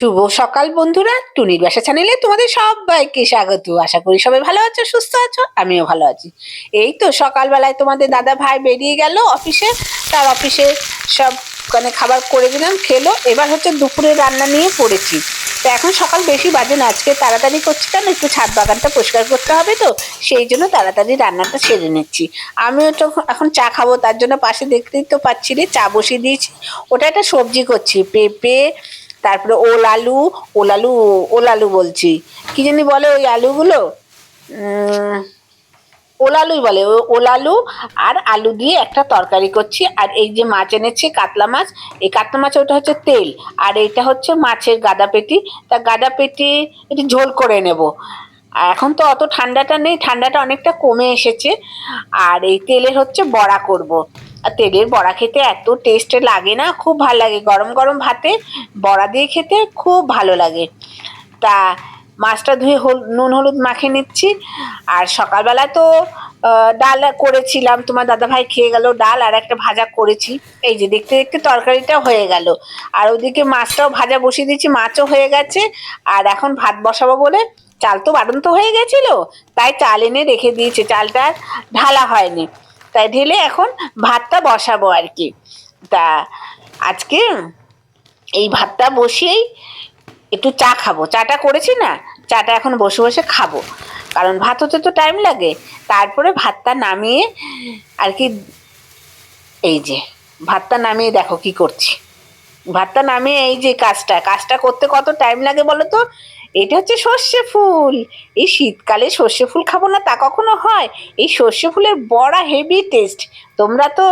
শুভ সকাল বন্ধুরা টুনির বাসা চ্যানেলে তোমাদের সবাইকে স্বাগত। আশা করি সবাই ভালো আছো, সুস্থ আছো, আমিও ভালো আছি। এই তো সকালবেলায় তোমাদের দাদা ভাই বেরিয়ে গেল অফিসে তার অফিসে সব মানে খাবার করে দিলাম, খেলো। এবার হচ্ছে দুপুরে রান্না নিয়ে পড়েছি। তো এখন সকাল বেশি বাজে না, আজকে তাড়াতাড়ি করছি কেন একটু ছাদ বাগানটা পরিষ্কার করতে হবে তো, সেই জন্য তাড়াতাড়ি রান্নাটা সেরে নিচ্ছি। আমিও তো এখন চা খাব, তার জন্য পাশে দেখতেই তো পাচ্ছি রে, চা বসিয়ে দিয়েছি। ওটা একটা সবজি করছি, পেঁপে তারপরে ওল আলু ওল আলু ওল আলু বলছি। কি জানি বলে ওই আলুগুলো? ওল আলুই বলে। ওল আলু আর আলু দিয়ে একটা তরকারি করছি। আর এই যে মাছ এনেছে, কাতলা মাছ, এই কাতলা মাছ ওটা হচ্ছে তেল। আর এইটা হচ্ছে মাছের গাদা পেটি। তা গাদা পেটি একটু ঝোল করে নেব। এখন তো অত ঠান্ডাটা নেই, ঠান্ডাটা অনেকটা কমে এসেছে। আর এই তেলের হচ্ছে বড়া করব। আর তেলের বড়া খেতে এত টেস্ট লাগে না, খুব ভালো লাগে। গরম গরম ভাতে বড়া দিয়ে খেতে খুব ভালো লাগে। তা মাছটা ধুয়ে হল, নুন হলুদ মাখে নিচ্ছি। আর সকালবেলা তো ডাল করেছিলাম, তোমার দাদা ভাই খেয়ে গেল ডাল আর একটা ভাজা করেছি। এই যে দেখতে দেখতে তরকারিটা হয়ে গেল। আর ওদিকে মাছটাও ভাজা বসিয়ে দিয়েছি, মাছও হয়ে গেছে। আর এখন ভাত বসাবো বলে, চাল তো বাড়ন্ত হয়ে গেছিল, তাই চাল এনে রেখে দিয়েছে। চালটা ঢালা হয়নি। তাই ঢেলে এখন ভাতটা বসাবো আর কি। তা আজকে এই ভাতটা বসিয়েই একটু চা খাব। চাটা করেছি না, চাটা এখন বসে বসে খাব। কারণ ভাত হতে তো টাইম লাগে। তারপরে ভাতটা নামিয়ে আর কি, এই যে ভাতটা নামিয়ে দেখো কি করছি। ভাতটা নামিয়ে এই যে কাজটা কাজটা করতে কত টাইম লাগে বলো তো? এটা হচ্ছে সর্ষে ফুল। এই শীতকালে সর্ষে ফুল খাব না তা কখনো হয়। এই সর্ষে ফুলের বড়া হেভি টেস্ট তোমরা তো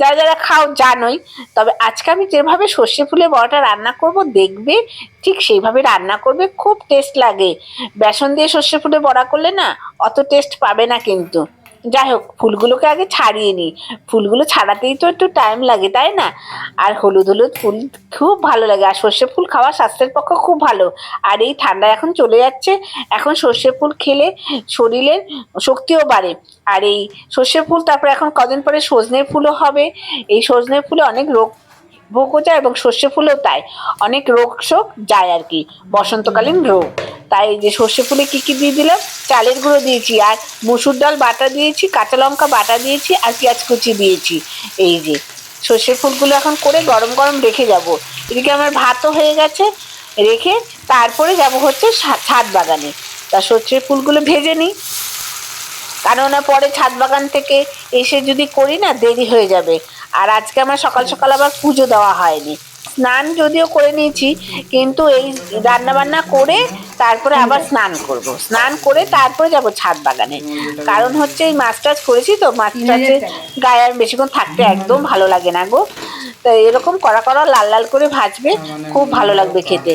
যারা যারা খাও জানোই। তবে আজকে আমি যেভাবে সর্ষে ফুলের বড়াটা রান্না করব, দেখবে ঠিক সেইভাবে রান্না করবে, খুব টেস্ট লাগে। বেসন দিয়ে সর্ষে ফুলে বড়া করলে না অত টেস্ট পাবে না কিন্তু। যাই হোক ফুলগুলোকে আগে ছাড়িয়ে নিই। ফুলগুলো ছাড়াতেই তো একটু টাইম লাগে, তাই না? আর হলুদ হলুদ ফুল খুব ভালো লাগে, আর সর্ষে ফুল খাওয়া স্বাস্থ্যের পক্ষে খুব ভালো। আর এই ঠান্ডা এখন চলে যাচ্ছে, এখন সর্ষে ফুল খেলে শরীরের শক্তিও বাড়ে। আর এই সর্ষে ফুল তারপরে এখন কদিন পরে সজনের ফুলও হবে। এই সজনের ফুলে অনেক রোগ, ভোগও যায় এবং সর্ষে ফুলও তাই। অনেক রোগ শোক যায় আর কি, বসন্তকালীন রোগ। তাই যে সর্ষে ফুলে কী কি দিয়ে দিলাম? চালের গুঁড়ো দিয়েছি, আর মুসুর ডাল বাটা দিয়েছি, কাঁচা লঙ্কা বাটা দিয়েছি, আর পেঁয়াজ কুচি দিয়েছি। এই যে সর্ষের ফুলগুলো এখন করে গরম গরম রেখে যাব। এদিকে আমার ভাতও হয়ে গেছে, রেখে তারপরে যাব হচ্ছে ছাদ বাগানে। তা সর্ষের ফুলগুলো ভেজে নিই। কেননা পরে ছাদ বাগান থেকে এসে যদি করি না, দেরি হয়ে যাবে। আর আজকে আমার সকাল সকাল আবার পুজো দেওয়া হয়নি। স্নান যদিও করে নিয়েছি কিন্তু এই রান্না বান্না করে তারপরে আবার স্নান করব। স্নান করে তারপরে যাব ছাদ বাগানে। কারণ হচ্ছে এই মাছ টাছ করেছি তো মাছ টাছের গায়ে আর বেশিক্ষণ থাকতে একদম ভালো লাগে না গো। তো এরকম কড়া কড়া লাল লাল করে ভাজবে খুব ভালো লাগবে খেতে।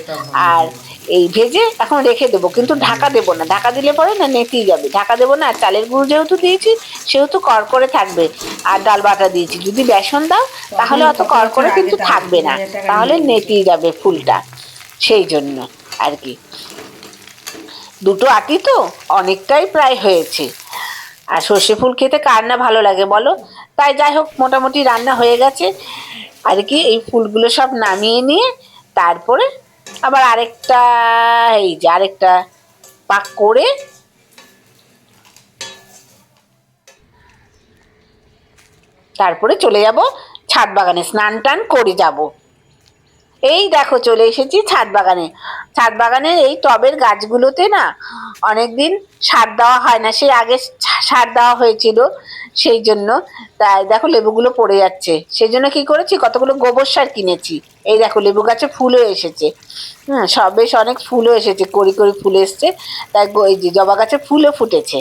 আর এই ভেজে এখন রেখে দেবো কিন্তু ঢাকা দেবো না। ঢাকা দিলে পরে না নেতিয়ে যাবে। ঢাকা দেবো না আর চালের গুঁড়ো যেহেতু দিয়েছি সেহেতু কর কড়কড়ে থাকবে। আর ডাল বাটা দিয়েছি। যদি বেসন দাও তাহলে অত কর কড়কড়ে কিন্তু থাকবে না। তাহলে নেতিয়ে যাবে ফুলটা। সেই জন্য আর কি। দুটো আটি তো অনেকটাই প্রায় হয়েছে। আর সর্ষে ফুল খেতে কার না ভালো লাগে বলো? তাই যাই হোক মোটামুটি রান্না হয়ে গেছে। আর কি এই ফুলগুলো সব নামিয়ে নিয়ে তারপরে আবার আরেকটা, এই যে আরেকটা পাক করে তারপরে চলে যাব ছাদ বাগানে, স্নান টান করে যাব। এই দেখো চলে এসেছি ছাদ বাগানে। ছাদ বাগানের এই টবের গাছগুলোতে না অনেকদিন সার দেওয়া হয় না সেই আগে সার দেওয়া হয়েছিল সেই জন্য। তাই দেখো লেবুগুলো পড়ে যাচ্ছে। সেই জন্য কি করেছি? কতগুলো গোবর সার কিনেছি। এই দেখো লেবু গাছে ফুলও এসেছে। হুম সব বেশ অনেক ফুলও এসেছে কড়ি কড়ি ফুল এসছে। তাই এই যে জবা গাছে ফুলও ফুটেছে।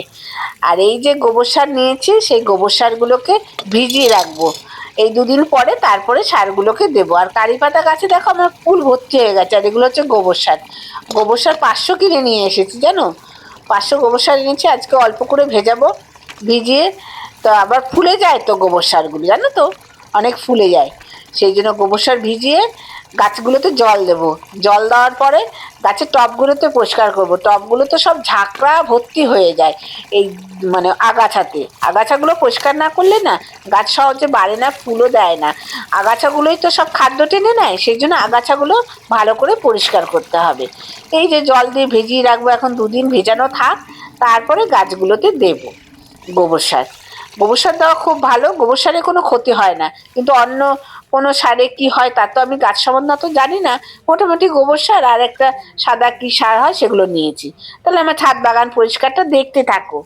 আর এই যে গোবর সার নিয়েছি, সেই গোবর সারগুলোকে ভিজিয়ে রাখব। এই দুদিন পরে তারপরে সারগুলোকে দেবো। আর কারি পাতা গাছে দেখো আমার ফুল ভর্তি হয়ে গেছে, আর এগুলো হচ্ছে গোবর সার। গোবর সার পাঁচশো কিনে নিয়ে এসেছি, জানো? পাঁচশো গোবর সার এনেছি, আজকে অল্প করে ভেজাবো, ভিজিয়ে। তো আবার ফুলে যায় তো গোবর সারগুলো, জানো তো? অনেক ফুলে যায়। সেই জন্য গোবর সার ভিজিয়ে গাছগুলোতে জল দেব। জল দেওয়ার পরে গাছের টবগুলোতে পরিষ্কার করব। টবগুলোতে সব ঝাঁকড়া ভর্তি হয়ে যায় এই মানে আগাছাতে। আগাছাগুলো পরিষ্কার না করলে না গাছ সহজে বাড়ে না, ফুলও দেয় না। আগাছাগুলোই তো সব খাদ্য টেনে নেয়, সেই জন্য আগাছাগুলো ভালো করে পরিষ্কার করতে হবে। এই যে জল দিয়ে ভিজিয়ে রাখব এখন দুদিন ভেজানো থাক, তারপরে গাছগুলোতে দেবো গোবর সার। গোবর সার দেওয়া খুব ভালো, গোবর সারে কোনো ক্ষতি হয় না। কিন্তু অন্য কোনো সারে কি হয় তা তো আমি গাছ সম্বন্ধে তো জানি না। মোটামুটি গোবর সার আর একটা সাদা কি সার হয় সেগুলো নিয়েছি। তাহলে আমার ছাদ বাগান পরিষ্কারটা দেখতে থাকো।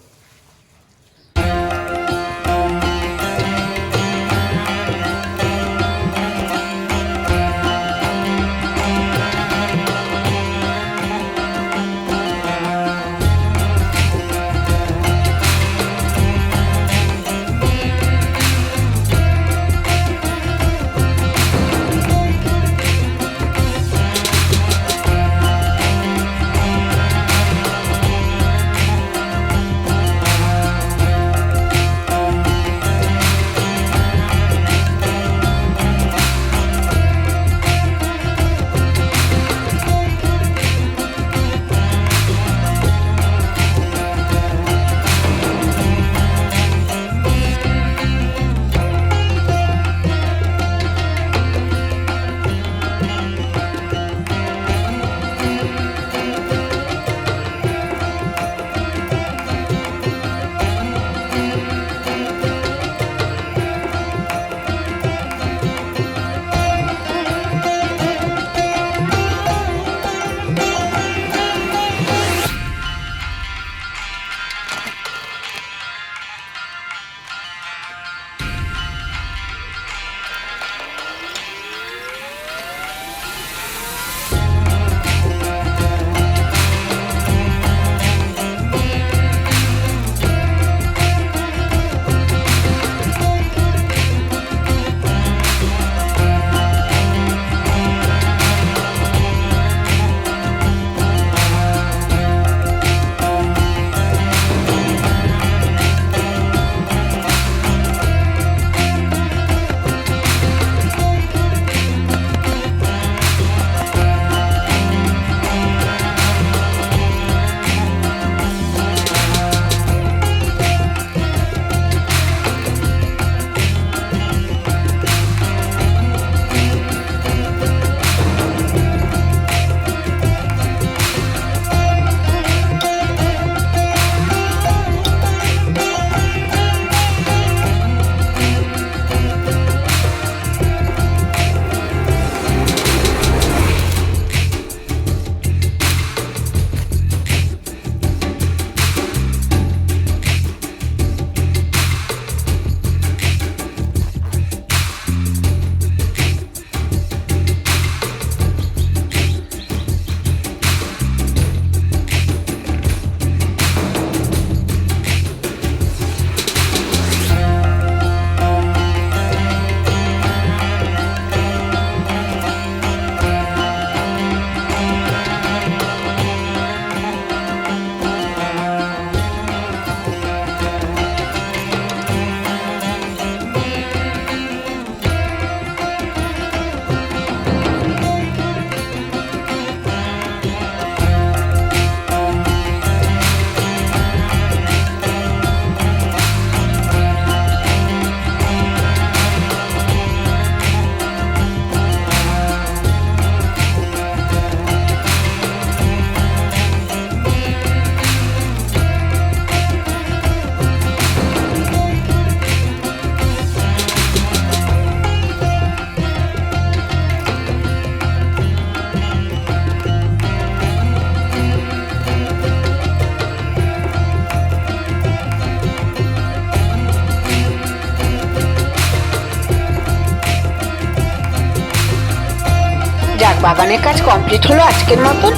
বাগানের কাজ কমপ্লিট হলো আজকের মতন।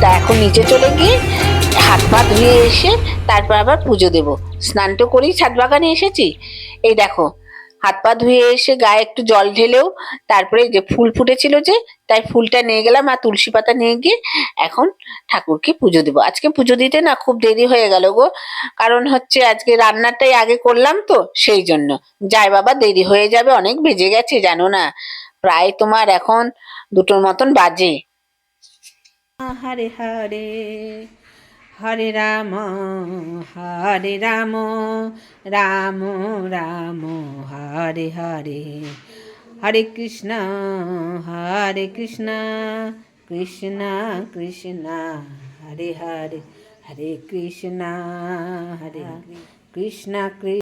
তা এখন নিচে চলে গিয়ে হাত পা ধুয়ে এসে তারপর আবার পুজো দেব। স্নান তো করেই ছাদ বাগানে এসেছি। এই দেখো, হাত পা ধুয়ে এসে গায়ে একটু জল ঢেলেও তারপরে যে ফুল ফুটেছিল যে, তাই ফুলটা নিয়ে গেলাম আর তুলসী পাতা নিয়ে গিয়ে এখন ঠাকুরকে পুজো দেবো। আজকে পুজো দিতে না খুব দেরি হয়ে গেল গো। কারণ হচ্ছে আজকে রান্নাটাই আগে করলাম তো, সেই জন্য। যাই বাবা, দেরি হয়ে যাবে, অনেক বেজে গেছে, জানো না। প্রায় তোমার এখন দুটোর মতন বাজে। হরে হরে হরে রাম হরে রাম রাম রাম, হরে হরে হরে কৃষ্ণ হরে কৃষ্ণ কৃষ্ণ কৃষ্ণ, হরে হরে হরে কৃষ্ণ হরে কৃষ্ণ কৃষ্ণ।